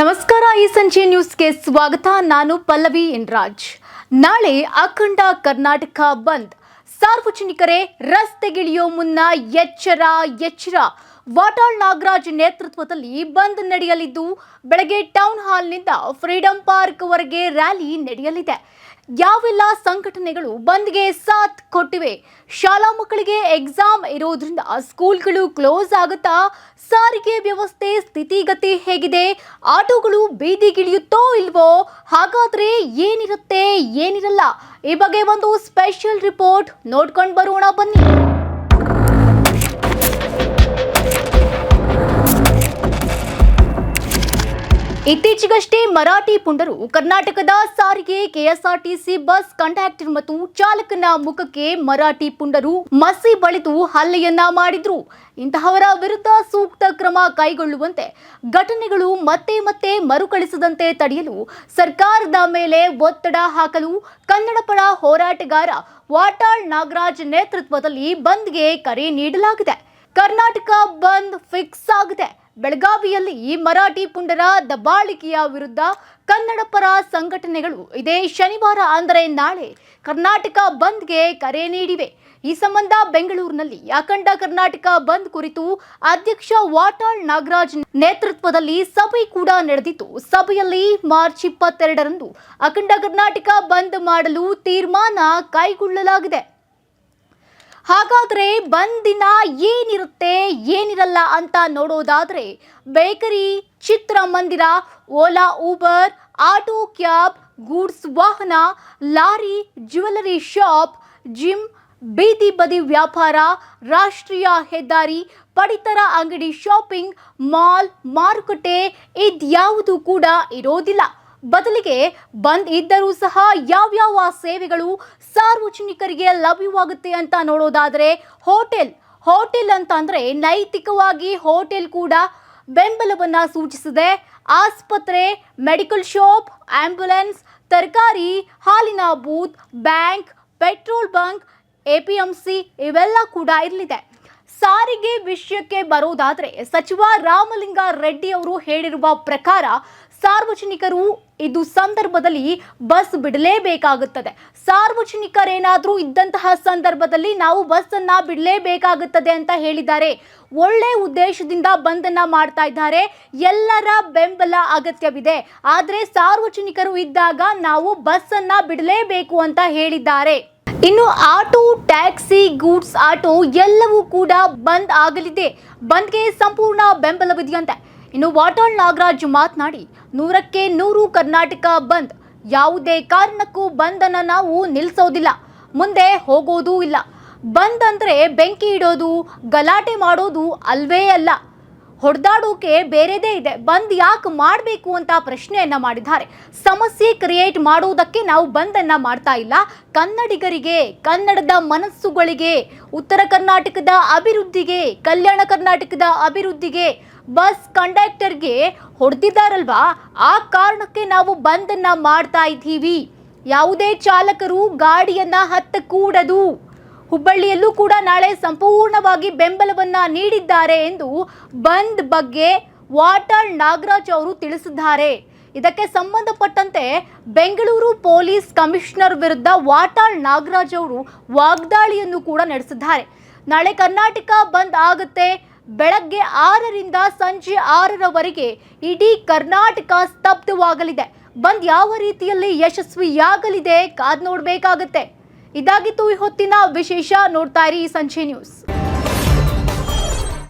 ನಮಸ್ಕಾರ, ಈ ಸಂಜೆ ನ್ಯೂಸ್ಗೆ ಸ್ವಾಗತ. ನಾನು ಪಲ್ಲವಿ ಇನ್ರಾಜ್ ನಾಳೆ ಅಖಂಡ ಕರ್ನಾಟಕ ಬಂದ್. ಸಾರ್ವಜನಿಕರೇ, ರಸ್ತೆಗಿಳಿಯೋ ಮುನ್ನ ಎಚ್ಚರ ಎಚ್ಚರ. ವಾಟಾಳ್ ನಾಗರಾಜ್ ನೇತೃತ್ವದಲ್ಲಿ ಬಂದ್ ನಡೆಯಲಿದ್ದು, ಬೆಳಗ್ಗೆ ಟೌನ್ ಹಾಲ್ನಿಂದ ಫ್ರೀಡಂ ಪಾರ್ಕ್ವರೆಗೆ ರ್ಯಾಲಿ ನಡೆಯಲಿದೆ. ಯಾವೆಲ್ಲ ಸಂಘಟನೆಗಳು ಬಂದ್ಗೆ ಸಾಥ್ ಕೊಟ್ಟಿವೆ? ಶಾಲಾ ಮಕ್ಕಳಿಗೆ ಎಕ್ಸಾಮ್ ಇರೋದ್ರಿಂದ ಸ್ಕೂಲ್ಗಳು ಕ್ಲೋಸ್ ಆಗುತ್ತಾ? ಸಾರಿಗೆ ವ್ಯವಸ್ಥೆ, ಸ್ಥಿತಿಗತಿ ಹೇಗಿದೆ? ಆಟೋಗಳು ಬೀದಿಗಿಳಿಯುತ್ತೋ ಇಲ್ವೋ? ಹಾಗಾದ್ರೆ ಏನಿರುತ್ತೆ, ಏನಿರಲ್ಲ? ಈ ಬಗ್ಗೆ ಒಂದು ಸ್ಪೆಷಲ್ ರಿಪೋರ್ಟ್ ನೋಡ್ಕೊಂಡು ಬರೋಣ ಬನ್ನಿ. ಇತ್ತೀಚೆಗಷ್ಟೇ ಮರಾಠಿ ಪುಂಡರು ಕರ್ನಾಟಕದ ಸಾರಿಗೆ ಕೆಎಸ್ಆರ್ಟಿಸಿ ಬಸ್ ಕಂಡಕ್ಟರ್ ಮತ್ತು ಚಾಲಕನ ಮುಖಕ್ಕೆ ಮರಾಠಿ ಪುಂಡರು ಮಸಿ ಬಳಿದು ಹಲ್ಲೆಯನ್ನ ಮಾಡಿದ್ರು. ಇಂತಹವರ ವಿರುದ್ಧ ಸೂಕ್ತ ಕ್ರಮ ಕೈಗೊಳ್ಳುವಂತೆ ಘಟನೆಗಳು ಮತ್ತೆ ಮತ್ತೆ ಮರುಕಳಿಸದಂತೆ ತಡೆಯಲು ಸರ್ಕಾರದ ಮೇಲೆ ಒತ್ತಡ ಹಾಕಲು ಕನ್ನಡಪರ ಹೋರಾಟಗಾರ ವಾಟಾಳ್ ನಾಗರಾಜ್ ನೇತೃತ್ವದಲ್ಲಿ ಬಂದ್ಗೆ ಕರೆ ನೀಡಲಾಗಿದೆ. ಕರ್ನಾಟಕ ಬಂದ್ ಫಿಕ್ಸ್ ಆಗಿದೆ. ಬೆಳಗಾವಿಯಲ್ಲಿ ಮರಾಠಿ ಪುಂಡರ ದಬ್ಬಾಳಿಕೆಯ ವಿರುದ್ಧ ಕನ್ನಡ ಪರ ಸಂಘಟನೆಗಳು ಇದೇ ಶನಿವಾರ ಅಂದರೆ ನಾಳೆ ಕರ್ನಾಟಕ ಬಂದ್ಗೆ ಕರೆ ನೀಡಿವೆ. ಈ ಸಂಬಂಧ ಬೆಂಗಳೂರಿನಲ್ಲಿ ಅಖಂಡ ಕರ್ನಾಟಕ ಬಂದ್ ಕುರಿತು ಅಧ್ಯಕ್ಷ ವಾಟಾಳ್ ನಾಗರಾಜ್ ನೇತೃತ್ವದಲ್ಲಿ ಸಭೆ ಕೂಡ ನಡೆದಿತ್ತು. ಸಭೆಯಲ್ಲಿ ಮಾರ್ಚ್ ಇಪ್ಪತ್ತೆರಡರಂದು ಅಖಂಡ ಕರ್ನಾಟಕ ಬಂದ್ ಮಾಡಲು ತೀರ್ಮಾನ ಕೈಗೊಳ್ಳಲಾಗಿದೆ. ಹಾಗಾದ್ರೆ ಬಂದಿನ ಏನಿರುತ್ತೆ, ಏನಿರಲ್ಲ ಅಂತ ನೋಡೋದಾದರೆ ಬೇಕರಿ, ಚಿತ್ರಮಂದಿರ, Ola, Uber, auto cab, goods ವಾಹನ, ಲಾರಿ, ಜ್ಯುವೆಲರಿ ಶಾಪ್, ಜಿಮ್, ಬೀದಿ ಬದಿ ವ್ಯಾಪಾರ, ರಾಷ್ಟ್ರೀಯ ಹೆದ್ದಾರಿ, ಪಡಿತರ ಅಂಗಡಿ ಶಾಪಿಂಗ್, ಮಾಲ್, ಮಾರುಕಟ್ಟೆ ಇದ್ಯಾವುದು ಕೂಡ ಇರೋದಿಲ್ಲ. ಬದಲಿಗೆ ಬಂದ್ ಇದ್ದರೂ ಸಹ ಯಾವ್ಯಾವ ಸೇವೆಗಳು ಸಾರ್ವಜನಿಕರಿಗೆ ಲಭ್ಯವಾಗುತ್ತೆ ಅಂತ ನೋಡೋದಾದ್ರೆ ಹೋಟೆಲ್. ಹೋಟೆಲ್ ಅಂತ ಅಂದರೆ ನೈತಿಕವಾಗಿ ಹೋಟೆಲ್ ಕೂಡ ಬೆಂಬಲವನ್ನು ಸೂಚಿಸಿದೆ ಆಸ್ಪತ್ರೆ, ಮೆಡಿಕಲ್ ಶಾಪ್, ಆಂಬ್ಯುಲೆನ್ಸ್, ತರಕಾರಿ, ಹಾಲಿನ booth, bank, petrol bunk A P M C ಇವೆಲ್ಲ ಕೂಡ ಇರಲಿದೆ. ಸಾರಿಗೆ ವಿಷಯಕ್ಕೆ ಬರೋದಾದ್ರೆ ಸಚಿವ ರಾಮಲಿಂಗ ರೆಡ್ಡಿ ಅವರು ಹೇಳಿರುವ ಪ್ರಕಾರ ಸಾರ್ವಜನಿಕರು ಇದು ಸಂದರ್ಭದಲ್ಲಿ ಬಸ್ ಬಿಡಲೇಬೇಕಾಗುತ್ತದೆ. ಸಾರ್ವಜನಿಕರೇನಾದರೂ ಇದ್ದಂತಹ ಸಂದರ್ಭದಲ್ಲಿ ನಾವು ಬಸ್ಸನ್ನು ಬಿಡಲೇಬೇಕಾಗುತ್ತದೆ ಅಂತ ಹೇಳಿದ್ದಾರೆ. ಒಳ್ಳೆ ಉದ್ದೇಶದಿಂದ ಬಂದನ್ನು ಮಾಡ್ತಾ ಇದ್ದಾರೆ. ಎಲ್ಲರ ಬೆಂಬಲ ಅಗತ್ಯವಿದೆ. ಆದರೆ ಸಾರ್ವಜನಿಕರು ಇದ್ದಾಗ ನಾವು ಬಸ್ಸನ್ನು ಬಿಡಲೇಬೇಕು ಅಂತ ಹೇಳಿದ್ದಾರೆ. ಇನ್ನು ಆಟೋ, ಟ್ಯಾಕ್ಸಿ, ಗೂಡ್ಸ್, ಆಟೋ ಎಲ್ಲವೂ ಕೂಡ ಬಂದ್ ಆಗಲಿದೆ. ಬಂದ್ಗೆ ಸಂಪೂರ್ಣ ಬೆಂಬಲವಿದೆಯಂತೆ. ಇನ್ನು ವಾಟಾಳ್ ನಾಗರಾಜ್ ಮಾತನಾಡಿ, ನೂರಕ್ಕೆ ನೂರು ಕರ್ನಾಟಕ ಬಂದ್. ಯಾವುದೇ ಕಾರಣಕ್ಕೂ ಬಂದನ್ನು ನಾವು ನಿಲ್ಲಿಸೋದಿಲ್ಲ ಮುಂದೆ ಹೋಗೋದೂ ಇಲ್ಲ. ಬಂದ್ ಅಂದರೆ ಬೆಂಕಿ ಇಡೋದು, ಗಲಾಟೆ ಮಾಡೋದು ಅಲ್ವೇ ಅಲ್ಲ. ಹೊಡೆದಾಡೋಕೆ ಬೇರೆದೇ ಇದೆ. ಬಂದ್ ಯಾಕೆ ಮಾಡಬೇಕು ಅಂತ ಪ್ರಶ್ನೆಯನ್ನ ಮಾಡಿದ್ದಾರೆ. ಸಮಸ್ಯೆ ಕ್ರಿಯೇಟ್ ಮಾಡುವುದಕ್ಕೆ ನಾವು ಬಂದನ್ನು ಮಾಡ್ತಾ ಇಲ್ಲ. ಕನ್ನಡಿಗರಿಗೆ, ಕನ್ನಡದ ಮನಸ್ಸುಗಳಿಗೆ, ಉತ್ತರ ಕರ್ನಾಟಕದ ಅಭಿವೃದ್ಧಿಗೆ, ಕಲ್ಯಾಣ ಕರ್ನಾಟಕದ ಅಭಿವೃದ್ಧಿಗೆ ಬಸ್ ಕಂಡಕ್ಟರ್ಗೆ ಹೊಡೆದಿದ್ದಾರಲ್ವಾ? ಆ ಕಾರಣಕ್ಕೆ ನಾವು ಬಂದನ್ನ ಮಾಡ್ತಾ ಇದ್ದೀವಿ. ಯಾವುದೇ ಚಾಲಕರು ಗಾಡಿಯನ್ನ ಹತ್ತ ಕೂಡದು. ಹುಬ್ಬಳ್ಳಿಯಲ್ಲೂ ಕೂಡ ನಾಳೆ ಸಂಪೂರ್ಣವಾಗಿ ಬೆಂಬಲವನ್ನ ನೀಡಿದ್ದಾರೆ ಎಂದು ಬಂದ್ ಬಗ್ಗೆ ವಾಟಾಳ್ ನಾಗರಾಜ್ ಅವರು ತಿಳಿಸಿದ್ದಾರೆ. ಇದಕ್ಕೆ ಸಂಬಂಧಪಟ್ಟಂತೆ ಬೆಂಗಳೂರು ಪೊಲೀಸ್ ಕಮಿಷನರ್ ವಿರುದ್ಧ ವಾಟಾಳ್ ನಾಗರಾಜ್ ಅವರು ವಾಗ್ದಾಳಿಯನ್ನು ಕೂಡ ನಡೆಸಿದ್ದಾರೆ. ನಾಳೆ ಕರ್ನಾಟಕ ಬಂದ್ ಆಗುತ್ತೆ. ಬೆಳಗ್ಗೆ ಆರರಿಂದ ಸಂಜೆ ಆರರವರೆಗೆ ಇಡೀ ಕರ್ನಾಟಕ ಸ್ತಬ್ಧವಾಗಲಿದೆ. ಬಂದ್ ಯಾವ ರೀತಿಯಲ್ಲಿ ಯಶಸ್ವಿಯಾಗಲಿದೆ ಕಾದ್ ನೋಡಬೇಕಾಗತ್ತೆ. ಇದಾಗಿತ್ತು ಈ ಹೊತ್ತಿನ ವಿಶೇಷ ನೋಡ್ತಾ ಇರಿ ಸಂಜೆ ನ್ಯೂಸ್